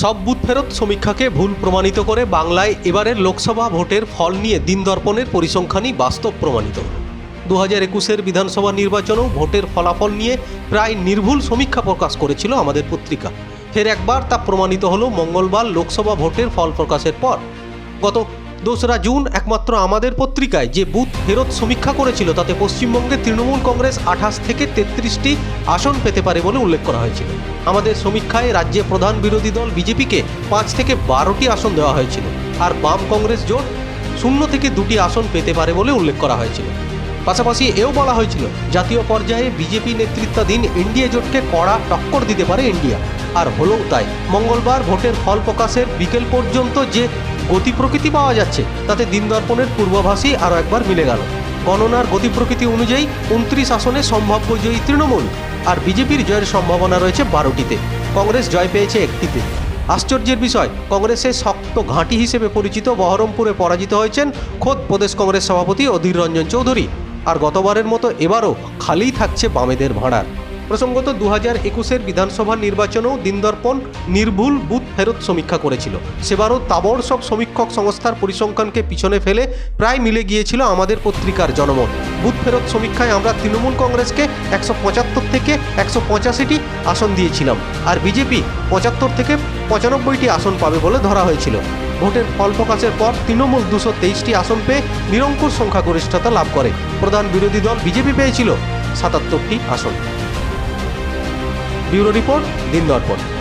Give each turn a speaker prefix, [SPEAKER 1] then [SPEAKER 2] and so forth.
[SPEAKER 1] সব বুথ ফেরত সমীক্ষাকে ভুল প্রমাণিত করে বাংলায় এবারের লোকসভা ভোটের ফল নিয়ে দিন দর্পণের পরিসংখ্যানই বাস্তব প্রমাণিত। দু হাজার একুশের বিধানসভা নির্বাচনেও ভোটের ফলাফল নিয়ে প্রায় নির্ভুল সমীক্ষা প্রকাশ করেছিল আমাদের পত্রিকা। ফের একবার তা প্রমাণিত হলো মঙ্গলবার লোকসভা ভোটের ফল প্রকাশের পর। গত দোসরা জুন একমাত্র আমাদের পত্রিকায় যে বুথ ফেরত সমীক্ষা করেছিল, তাতে পশ্চিমবঙ্গে তৃণমূল কংগ্রেস আঠাশ থেকে তেত্রিশটি আসন পেতে পারে বলে উল্লেখ করা হয়েছিল। আমাদের সমীক্ষায় রাজ্যে প্রধান বিরোধী দল বিজেপিকে পাঁচ থেকে বারোটি আসন দেওয়া হয়েছিল আর বাম কংগ্রেস জোট শূন্য থেকে দুটি আসন পেতে পারে বলে উল্লেখ করা হয়েছিল। পাশাপাশি এও বলা হয়েছিল, জাতীয় পর্যায়ে বিজেপি নেতৃত্বাধীন এনডিএ জোটকে কড়া টক্কর দিতে পারে ইন্ডিয়া আর হলেও তাই, মঙ্গলবার ভোটের ফল প্রকাশের বিকেল পর্যন্ত যে গতি প্রকৃতি পাওয়া যাচ্ছে। তাতে দিন দর্পণের পূর্বাভাসই আরও একবার মিলে গেল। গণনার গতি প্রকৃতি অনুযায়ী উনত্রিশ আসনে সম্ভাব্য জয়ী তৃণমূল আর বিজেপির জয়ের সম্ভাবনা রয়েছে বারোটিতে। কংগ্রেস জয় পেয়েছে একটিতে। আশ্চর্যের বিষয় কংগ্রেসের শক্ত ঘাঁটি হিসেবে পরিচিত বহরমপুরে পরাজিত হয়েছেন খোদ প্রদেশ কংগ্রেস সভাপতি অধীর রঞ্জন চৌধুরী। আর গতবারের মতো এবারও খালিই থাকছে বামেদের ভাড়ার। প্রসঙ্গত দু হাজার একুশের বিধানসভা নির্বাচনেও দিনদর্পণ, নির্ভুল বুথ ফেরত সমীক্ষা করেছিল। সেবারও তাবড় সব সমীক্ষক সংস্থার পরিসংখ্যানকে পিছনে ফেলে প্রায় মিলে গিয়েছিল আমাদের পত্রিকার জনমত। বুথ ফেরত সমীক্ষায় আমরা তৃণমূল কংগ্রেসকে একশো পঁচাত্তর থেকে একশো পঁচাশিটি আসন দিয়েছিলাম, আর বিজেপি পঁচাত্তর থেকে পঁচানব্বইটি আসন পাবে বলে ধরা হয়েছিল। ভোটের ফল প্রকাশের পর তৃণমূল দুশো তেইশটি আসন পেয়ে নিরঙ্কুশ সংখ্যাগরিষ্ঠতা লাভ করে। প্রধান বিরোধী দল বিজেপি পেয়েছিল সাতাত্তরটি আসন। ব্যুরো রিপোর্ট দিন দর্পণ